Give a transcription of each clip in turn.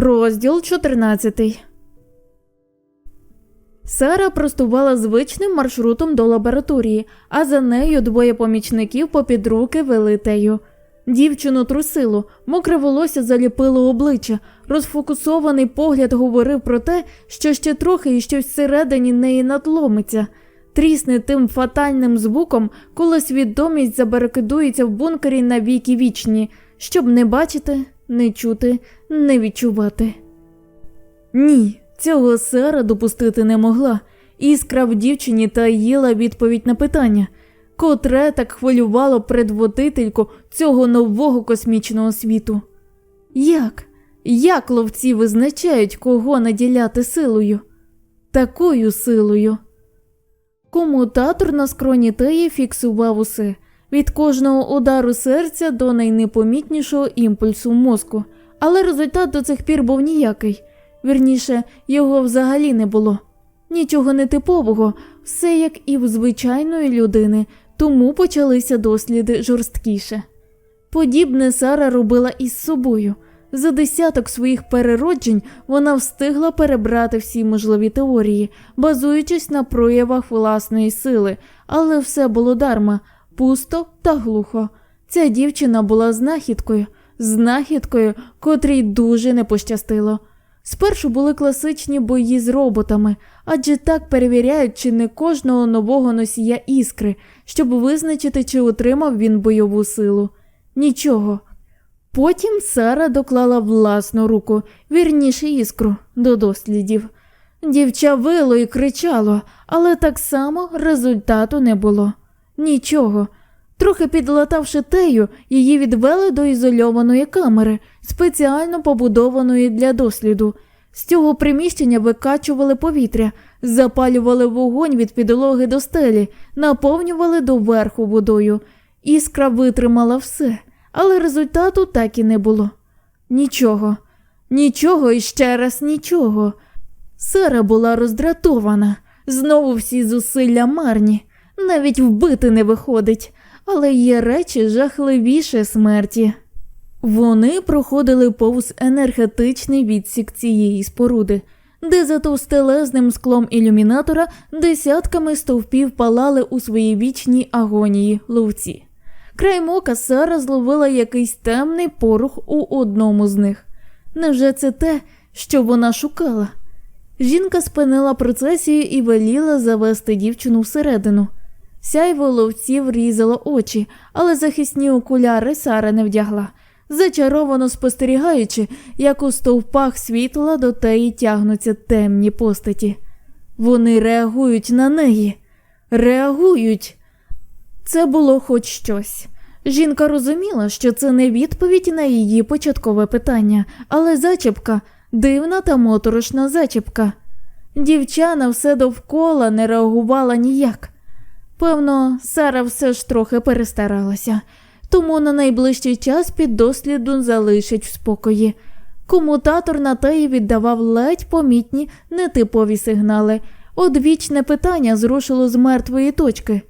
Розділ 14 Сара простувала звичним маршрутом до лабораторії, а за нею двоє помічників попід руки вели тею. Дівчину трусило, мокре волосся заліпило обличчя, розфокусований погляд говорив про те, що ще трохи і щось всередині неї надломиться. Трісне тим фатальним звуком, коли свідомість забарикадується в бункері на віки вічні, щоб не бачити, не чути, не відчувати. Ні, цього Сара допустити не могла. Іскра в дівчині таїла відповідь на питання, котре так хвилювало предводительку цього нового космічного світу. Як? Як ловці визначають, кого наділяти силою? Такою силою. Комутатор на скроні Теї фіксував усе від кожного удару серця до найнепомітнішого імпульсу мозку, але результат до цих пір був ніякий. Вірніше, його взагалі не було. Нічого нетипового, все як і в звичайної людини, тому почалися досліди жорсткіше. Подібне Сара робила із собою. За десяток своїх перероджень вона встигла перебрати всі можливі теорії, базуючись на проявах власної сили, але все було дарма, пусто та глухо. Ця дівчина була знахідкою, знахідкою, котрій дуже не пощастило. Спершу були класичні бої з роботами, адже так перевіряють чи не кожного нового носія іскри, щоб визначити, чи отримав він бойову силу. Нічого. Потім Сара доклала власну руку, вірніше іскру, до дослідів. Дівча вило і кричало, але так само результату не було. Нічого. Трохи підлатавши тею, її відвели до ізольованої камери, спеціально побудованої для досліду. З цього приміщення викачували повітря, запалювали вогонь від підлоги до стелі, наповнювали доверху водою. Іскра витримала все, але результату так і не було. Нічого, нічого і ще раз нічого. Сара була роздратована, знову всі зусилля марні, навіть вбити не виходить, але є речі жахливіше смерті. Вони проходили повз енергетичний відсік цієї споруди, де за товстелезним склом ілюмінатора десятками стовпів палали у своїй вічній агонії ловці. Краєм ока Сара зловила якийсь темний порух у одному з них. Невже це те, що вона шукала? Жінка спинила процесію і веліла завести дівчину всередину. Сяйво ловців різало очі, але захисні окуляри Сара не вдягла, зачаровано спостерігаючи, як у стовпах світла до теї тягнуться темні постаті. Вони реагують на неї, реагують. Це було хоч щось. Жінка розуміла, що це не відповідь на її початкове питання, але зачіпка дивна та моторошна зачіпка. Дівчана все довкола не реагувала ніяк. Певно, Сара все ж трохи перестаралася, тому на найближчий час під досліду залишить в спокої. Комутатор на теї віддавав ледь помітні нетипові сигнали. Одвічне питання зрушило з мертвої точки.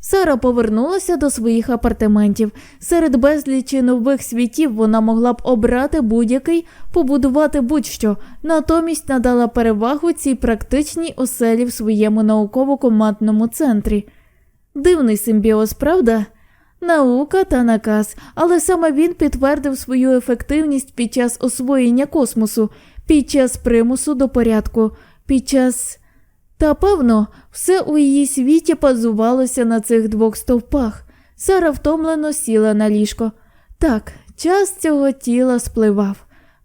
Сара повернулася до своїх апартаментів. Серед безлічі нових світів вона могла б обрати будь-який, побудувати будь-що, натомість надала перевагу цій практичній оселі в своєму науково-командному центрі. Дивний симбіоз, правда? Наука та наказ, але саме він підтвердив свою ефективність під час освоєння космосу, під час примусу до порядку, під час. Та певно, все у її світі пазувалося на цих двох стовпах. Сара втомлено сіла на ліжко. Так, час цього тіла спливав.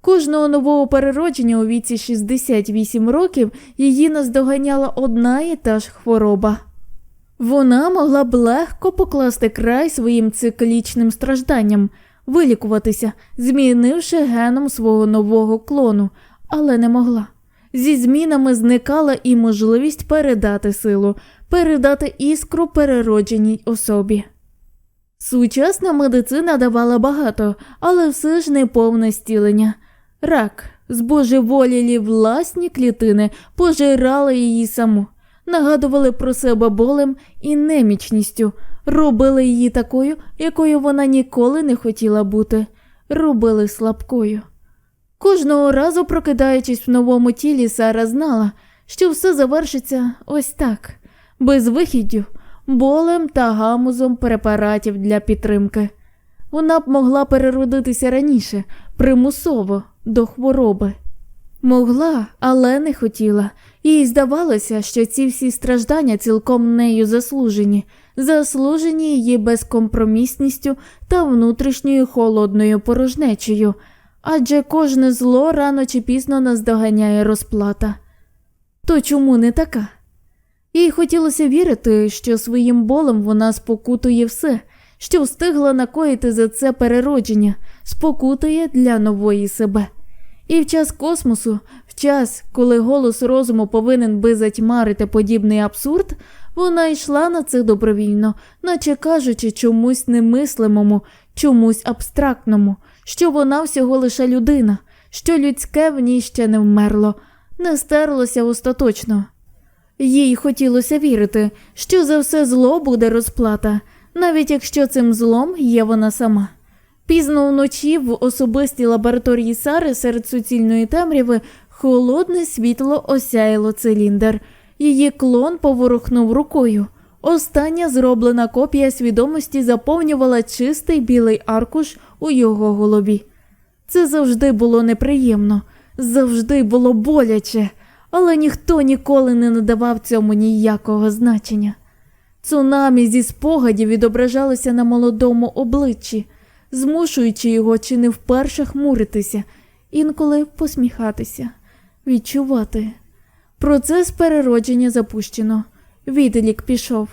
Кожного нового переродження у віці 68 років її наздоганяла одна і та ж хвороба. Вона могла б легко покласти край своїм циклічним стражданням, вилікуватися, змінивши геном свого нового клону, але не могла. Зі змінами зникала і можливість передати силу, передати іскру переродженій особі. Сучасна медицина давала багато, але все ж не повне стілення. Рак, збожеволілі власні клітини пожирали її саму, нагадували про себе болем і немічністю, робили її такою, якою вона ніколи не хотіла бути, робили слабкою. Кожного разу, прокидаючись в новому тілі, Сара знала, що все завершиться ось так, безвихіддю, болем та гамузом препаратів для підтримки. Вона б могла переродитися раніше, примусово, до хвороби. Могла, але не хотіла. Їй здавалося, що ці всі страждання цілком нею заслужені, заслужені її безкомпромісністю та внутрішньою холодною порожнечею, адже кожне зло рано чи пізно наздоганяє розплата. То чому не така? Їй хотілося вірити, що своїм болем вона спокутує все, що встигла накоїти за це переродження, спокутує для нової себе. І в час космосу, в час, коли голос розуму повинен би затьмарити подібний абсурд, вона йшла на це добровільно, наче кажучи чомусь немислимому, чомусь абстрактному, що вона всього лише людина, що людське в ній ще не вмерло, не стерлося остаточно. Їй хотілося вірити, що за все зло буде розплата, навіть якщо цим злом є вона сама. Пізно вночі в особистій лабораторії Сари серед суцільної темряви холодне світло осяяло циліндр. Її клон поворухнув рукою. Остання зроблена копія свідомості заповнювала чистий білий аркуш у його голові. Це завжди було неприємно, завжди було боляче, але ніхто ніколи не надавав цьому ніякого значення. Цунамі зі спогадів відображалося на молодому обличчі, змушуючи його чи не вперше хмуритися, інколи посміхатися, відчувати. Процес переродження запущено. Відлік пішов.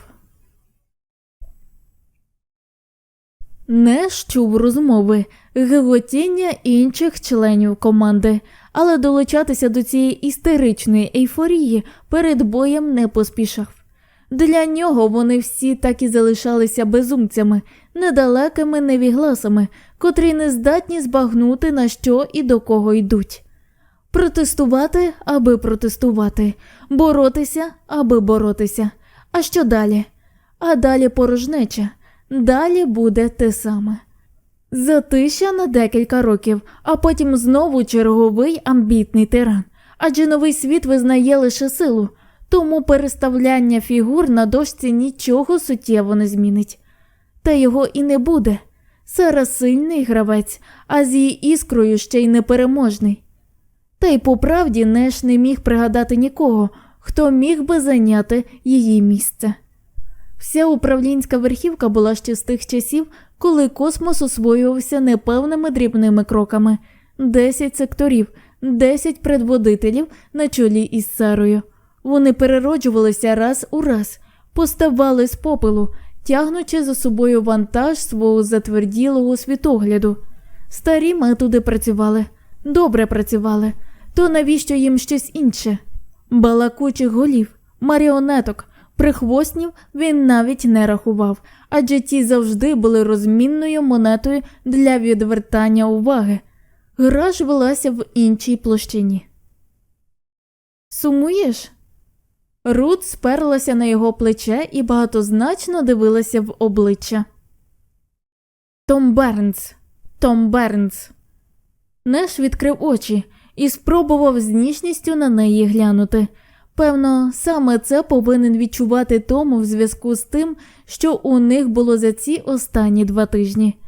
Неш чув розмови, гиготіння інших членів команди, але долучатися до цієї істеричної ейфорії перед боєм не поспішав. Для нього вони всі так і залишалися безумцями, недалекими невігласами, котрі не здатні збагнути на що і до кого йдуть. Протестувати, аби протестувати, боротися, аби боротися. А що далі? А далі порожнеча, далі буде те саме. Затища на декілька років, а потім знову черговий амбітний тиран. Адже новий світ визнає лише силу, тому переставляння фігур на дошці нічого суттєво не змінить. Та його і не буде. Сара сильний гравець, а з її іскрою ще й непереможний. Та й по правді Неш не міг пригадати нікого, хто міг би зайняти її місце. Вся управлінська верхівка була ще з тих часів, коли космос освоювався непевними дрібними кроками: десять секторів, десять предводителів на чолі із Сарою. Вони перероджувалися раз у раз, поставали з попелу, тягнучи за собою вантаж свого затверділого світогляду. Старі методи працювали, добре працювали, то навіщо їм щось інше? Балакучих голів, маріонеток, прихвостнів він навіть не рахував, адже ті завжди були розмінною монетою для відвертання уваги. Гра ж велася в іншій площині. Сумуєш? Рут сперлася на його плече і багатозначно дивилася в обличчя. Том Бернс, Том Бернс. Неш відкрив очі і спробував з ніжністю на неї глянути. Певно, саме це повинен відчувати Тому в зв'язку з тим, що у них було за ці останні два тижні.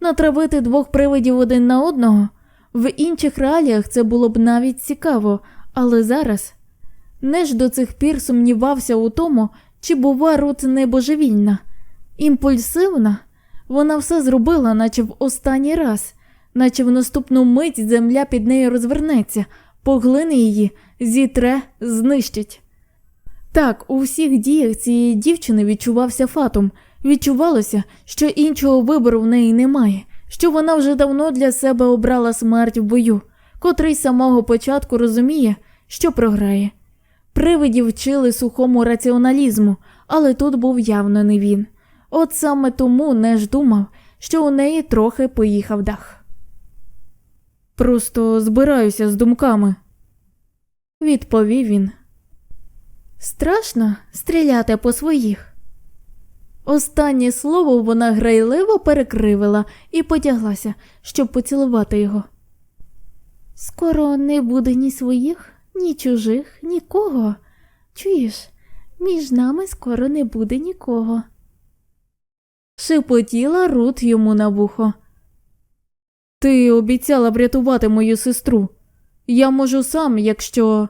Натравити двох привидів один на одного в інших реаліях це було б навіть цікаво, але зараз Неш до цих пір сумнівався у тому, чи бува Рут не божевільна. Імпульсивна, вона все зробила, наче в останній раз, наче в наступну мить земля під нею розвернеться, поглине її, зітре, знищить. Так, у всіх діях цієї дівчини відчувався фатум, відчувалося, що іншого вибору в неї немає, що вона вже давно для себе обрала смерть в бою, котрий з самого початку розуміє, що програє. Привидів вчили сухому раціоналізму, але тут був явно не він. От саме тому Неш думав, що у неї трохи поїхав дах. Просто збираюся з думками, відповів він. Страшно стріляти по своїх. Останнє слово вона грайливо перекривила і потяглася, щоб поцілувати його. Скоро не буде ні своїх, ні чужих, нікого. Чуєш, між нами скоро не буде нікого. Шепотіла Рут йому на вухо. Ти обіцяла врятувати мою сестру. Я можу сам, якщо.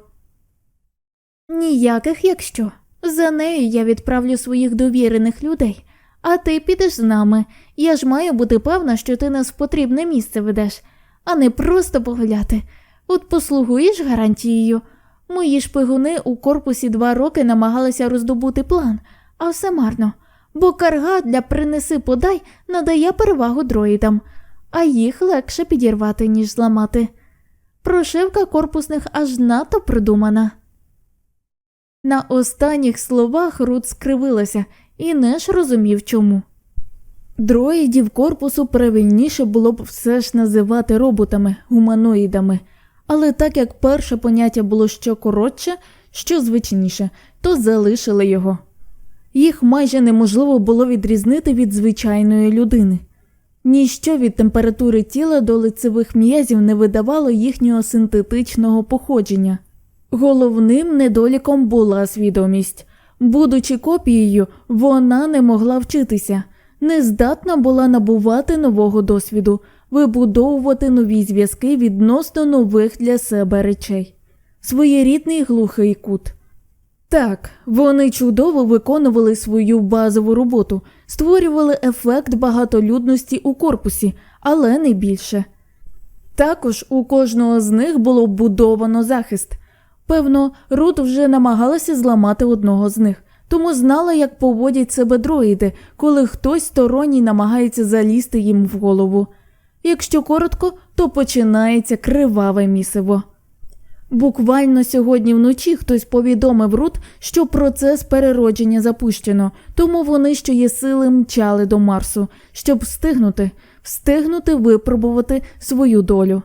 Ніяких якщо. За нею я відправлю своїх довірених людей, а ти підеш з нами. Я ж маю бути певна, що ти нас в потрібне місце ведеш, а не просто погуляти. От послугуєш гарантією. Мої шпигуни у корпусі два роки намагалися роздобути план, а все марно, бо карга для принеси подай надає перевагу дроїдам, а їх легше підірвати, ніж зламати. Прошивка корпусних аж надто придумана. На останніх словах Рут скривилася і не ж розумів чому. Дроїдів корпусу правильніше було б все ж називати роботами, гуманоїдами, але так як перше поняття було що коротше, що звичніше, то залишили його. Їх майже неможливо було відрізнити від звичайної людини. Ніщо від температури тіла до лицевих м'язів не видавало їхнього синтетичного походження. Головним недоліком була свідомість. Будучи копією, вона не могла вчитися, не здатна була набувати нового досвіду, вибудовувати нові зв'язки відносно нових для себе речей. Своєрідний глухий кут. Так, вони чудово виконували свою базову роботу, створювали ефект багатолюдності у корпусі, але не більше. Також у кожного з них було вбудовано захист. Певно, Рут вже намагалася зламати одного з них, тому знала, як поводять себе дроїди, коли хтось сторонній намагається залізти їм в голову. Якщо коротко, то починається криваве місиво. Буквально сьогодні вночі хтось повідомив Рут, що процес переродження запущено, тому вони що є сили мчали до Марсу, щоб встигнути, встигнути випробувати свою долю.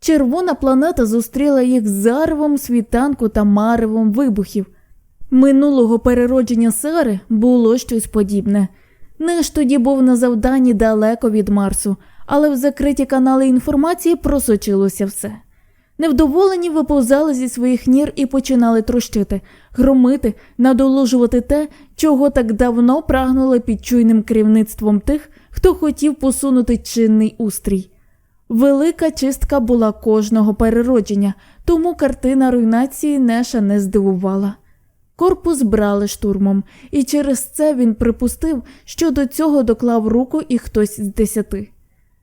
Червона планета зустріла їх заревом світанку та маревом вибухів. Минулого переродження Сари було щось подібне. Неш тоді був на завданні далеко від Марсу, але в закриті канали інформації просочилося все. Невдоволені виповзали зі своїх нір і починали трощити, громити, надолужувати те, чого так давно прагнули під чуйним керівництвом тих, хто хотів посунути чинний устрій. Велика чистка була кожного переродження, тому картина руйнації Неша не здивувала. Корпус брали штурмом, і через це він припустив, що до цього доклав руку і хтось з десяти.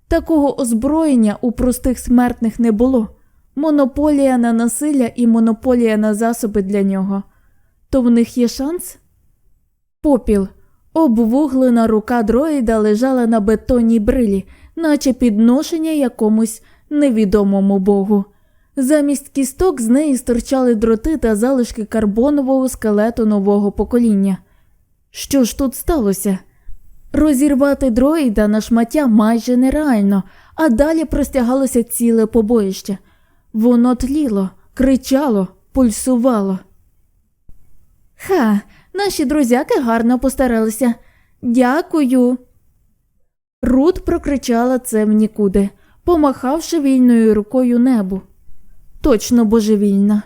Такого озброєння у простих смертних не було монополія на насилля і монополія на засоби для нього. То в них є шанс? Попіл. Обвуглена рука дроїда лежала на бетонній брилі, наче підношення якомусь невідомому богу. Замість кісток з неї стирчали дроти та залишки карбонового скелету нового покоління. Що ж тут сталося? Розірвати дроїда на шмаття майже нереально, а далі простягалося ціле побоїще. Воно тліло, кричало, пульсувало. Ха, наші друзяки гарно постаралися. Дякую. Рут прокричала це в нікуди, помахавши вільною рукою небу. Точно божевільна.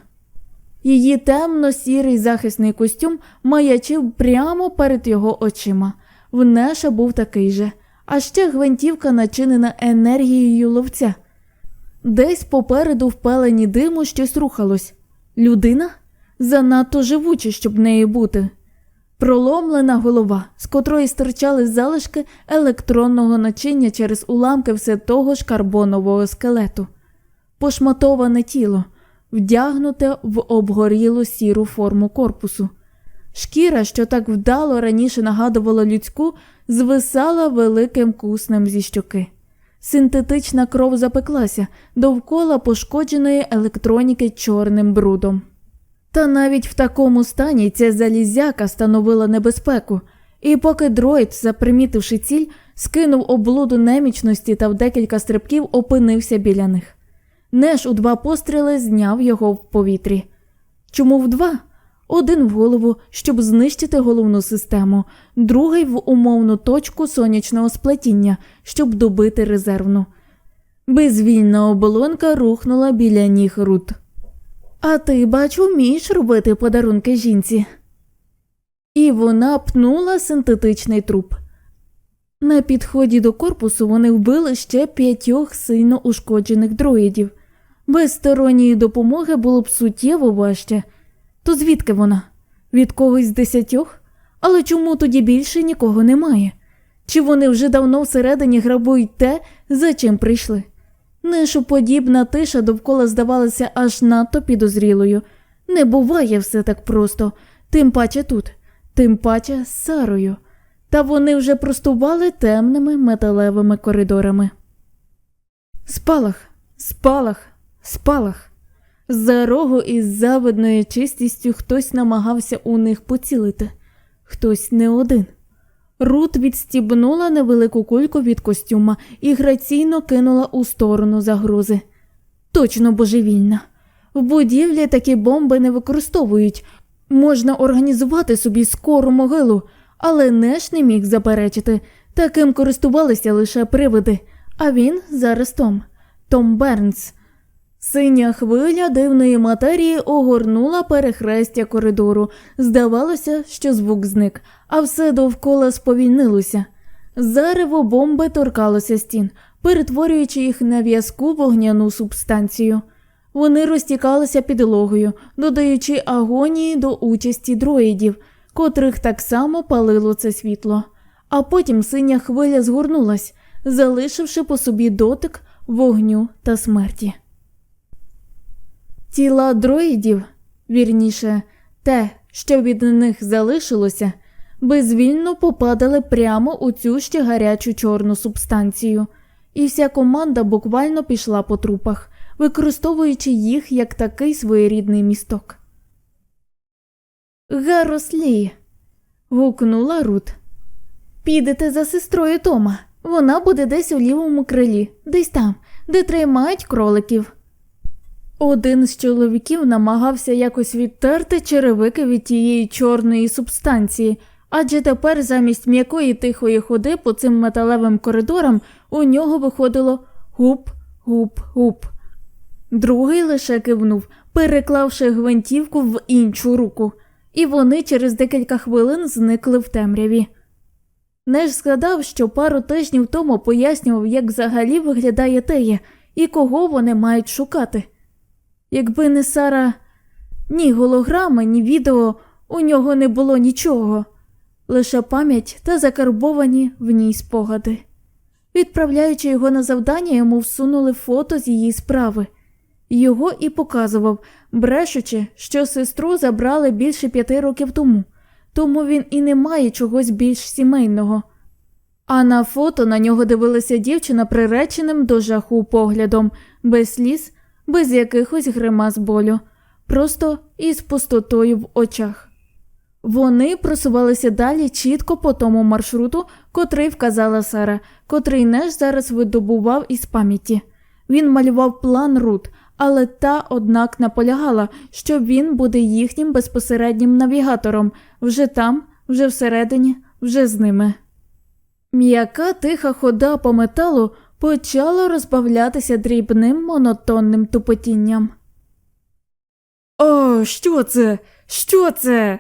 Її темно-сірий захисний костюм маячив прямо перед його очима. В Неша був такий же, а ще гвинтівка начинена енергією ловця. Десь попереду в пелені диму щось рухалось. Людина занадто живуча, щоб нею бути. Проломлена голова, з котрої стирчали залишки електронного начиння через уламки все того ж карбонового скелету, пошматоване тіло, вдягнуте в обгорілу сіру форму корпусу. Шкіра, що так вдало раніше нагадувала людську, звисала великим куснем зі щоки. Синтетична кров запеклася довкола пошкодженої електроніки чорним брудом. Та навіть в такому стані ця залізяка становила небезпеку, і поки дроїд, запримітивши ціль, скинув облуду немічності та в декілька стрибків опинився біля них. Неш у два постріли зняв його в повітрі. Чому в два? Один в голову, щоб знищити головну систему, другий в умовну точку сонячного сплетіння, щоб добити резервну. Безвільна оболонка рухнула біля ніг Рут. А ти, бачу, вмієш робити подарунки жінці. І вона пнула синтетичний труп. На підході до корпусу вони вбили ще п'ятьох сильно ушкоджених дроїдів. Без сторонньої допомоги було б суттєво важче. То звідки вона? Від когось з десятьох? Але чому тоді більше нікого немає? Чи вони вже давно всередині грабують те, за чим прийшли? Нишоподібна тиша довкола здавалася аж надто підозрілою. Не буває все так просто, тим паче тут, тим паче з Сарою. Та вони вже простували темними металевими коридорами. Спалах, спалах, спалах. За рогу із завидною чистістю хтось намагався у них поцілити, хтось не один. Рут відстібнула невелику кульку від костюма і граційно кинула у сторону загрози. Точно божевільна. В будівлі такі бомби не використовують. Можна організувати собі скору могилу, але Неш не міг заперечити. Таким користувалися лише привиди, а він зараз Том. Том Бернс. Синя хвиля дивної матерії огорнула перехрестя коридору. Здавалося, що звук зник, а все довкола сповільнилося. Зарево бомби торкалося стін, перетворюючи їх на в'язку вогняну субстанцію. Вони розтікалися підлогою, додаючи агонії до участі дроїдів, котрих так само палило це світло. А потім синя хвиля згорнулась, залишивши по собі дотик вогню та смерті. Тіла дроїдів, вірніше, те, що від них залишилося, безвільно попадали прямо у цю ще гарячу чорну субстанцію, і вся команда буквально пішла по трупах, використовуючи їх як такий своєрідний місток. Гарослі. гукнула Рут. Підете за сестрою Тома. Вона буде десь у лівому крилі, десь там, де тримають кроликів. Один з чоловіків намагався якось відтерти черевики від тієї чорної субстанції, адже тепер замість м'якої тихої ходи по цим металевим коридорам у нього виходило гуп, гуп, гуп. Другий лише кивнув, переклавши гвинтівку в іншу руку, і вони через декілька хвилин зникли в темряві. Неш згадав, що пару тижнів тому пояснював, як взагалі виглядає тея і кого вони мають шукати. Якби не Сара, ні голограми, ні відео, у нього не було нічого, лише пам'ять та закарбовані в ній спогади. Відправляючи його на завдання, йому всунули фото з її справи. Його і показував, брешучи, що сестру забрали більше п'яти років тому, тому він і не має чогось більш сімейного. А на фото на нього дивилася дівчина приреченим до жаху поглядом, без сліз без якихось гримас болю, просто із пустотою в очах. Вони просувалися далі чітко по тому маршруту, котрий вказала Сара, котрий Неш зараз видобував із пам'яті. Він малював план Рут, але та, однак, наполягала, що він буде їхнім безпосереднім навігатором вже там, вже всередині, вже з ними. М'яка тиха хода по металу почало розбавлятися дрібним монотонним тупотінням. О, що це? Що це?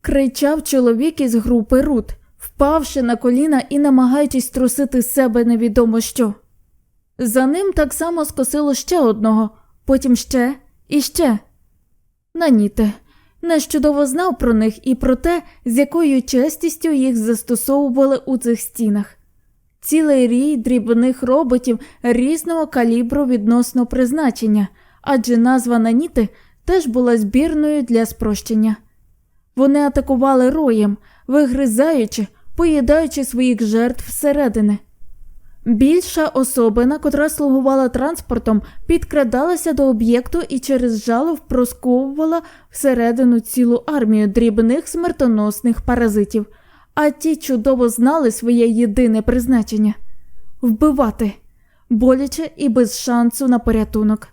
кричав чоловік із групи Рут, впавши на коліна і намагаючись трусити з себе невідомо що. За ним так само скосило ще одного, потім ще і ще. Наніте, Неш чудово знав про них і про те, з якою честістю їх застосовували у цих стінах цілий рій дрібних роботів різного калібру відносно призначення, адже назва Наніти теж була збірною для спрощення. Вони атакували роєм, вигризаючи, поїдаючи своїх жертв всередини. Більша особина, котра слугувала транспортом, підкрадалася до об'єкту і через жало впросковувала всередину цілу армію дрібних смертоносних паразитів а ті чудово знали своє єдине призначення вбивати, боляче і без шансу на порятунок.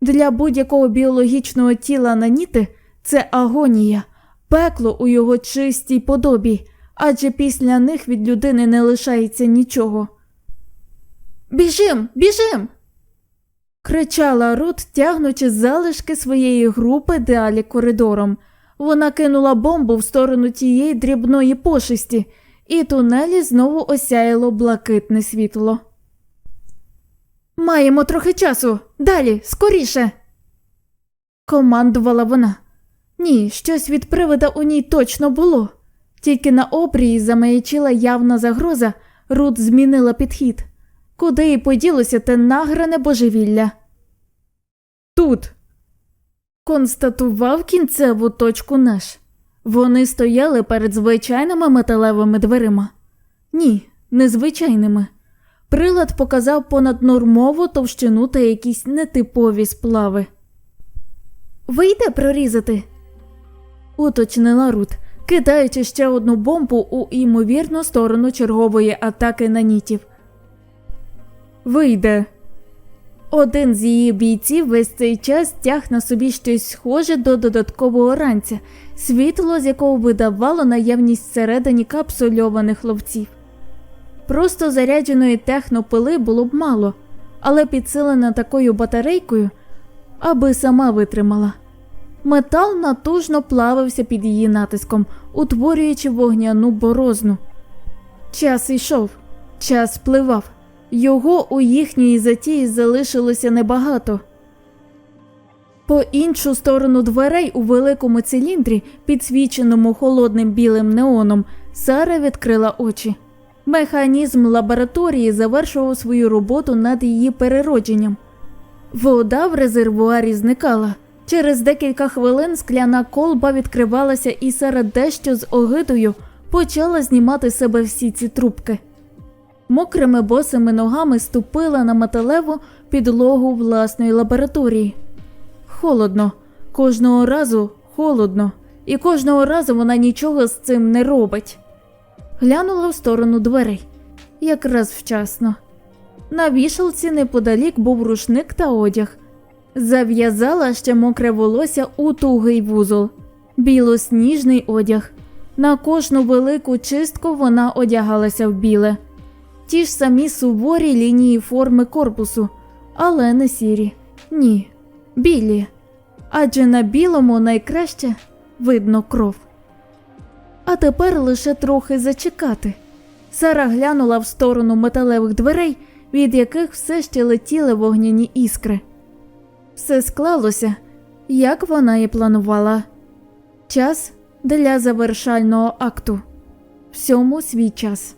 Для будь-якого біологічного тіла наніти це агонія, пекло у його чистій подобі, адже після них від людини не лишається нічого. Біжим, біжим. кричала Рут, тягнучи залишки своєї групи далі коридором. Вона кинула бомбу в сторону тієї дрібної пошисті, і тунелі знову осяяло блакитне світло. Маємо трохи часу. Далі, скоріше. Командувала вона. Ні, щось від привида у ній точно було. Тільки на обрії замаячила явна загроза, Рут змінила підхід. Куди й поділося те награне божевілля? Тут. Констатував кінцеву точку наш. Вони стояли перед звичайними металевими дверима. Ні, незвичайними. Прилад показав понаднормову товщину та якісь нетипові сплави. Вийде прорізати? уточнила Рут, кидаючи ще одну бомбу у імовірну сторону чергової атаки на нітів. Вийде. Один з її бійців весь цей час тяг на собі щось схоже до додаткового ранця, світло з якого видавало наявність всередині капсульованих ловців. Просто зарядженої технопили було б мало, але підсилена такою батарейкою, аби сама витримала. Метал натужно плавився під її натиском, утворюючи вогняну борозну. Час йшов, час спливав. Його у їхньої затії залишилося небагато. По іншу сторону дверей у великому циліндрі, підсвіченому холодним білим неоном, Сара відкрила очі. Механізм лабораторії завершував свою роботу над її переродженням. Вода в резервуарі зникала. Через декілька хвилин скляна колба відкривалася, і Сара дещо з огидою почала знімати з себе всі ці трубки. Мокрими босими ногами ступила на металеву підлогу власної лабораторії. Холодно, кожного разу холодно, і кожного разу вона нічого з цим не робить. Глянула в сторону дверей якраз вчасно. На вішалці неподалік був рушник та одяг. Зав'язала ще мокре волосся у тугий вузол, білосніжний одяг. На кожну велику чистку вона одягалася в біле. Ті ж самі суворі лінії форми корпусу, але не сірі. Ні, білі. Адже на білому найкраще видно кров. А тепер лише трохи зачекати. Сара глянула в сторону металевих дверей, від яких все ще летіли вогняні іскри. Все склалося, як вона і планувала. Час для завершального акту. Всьому свій час.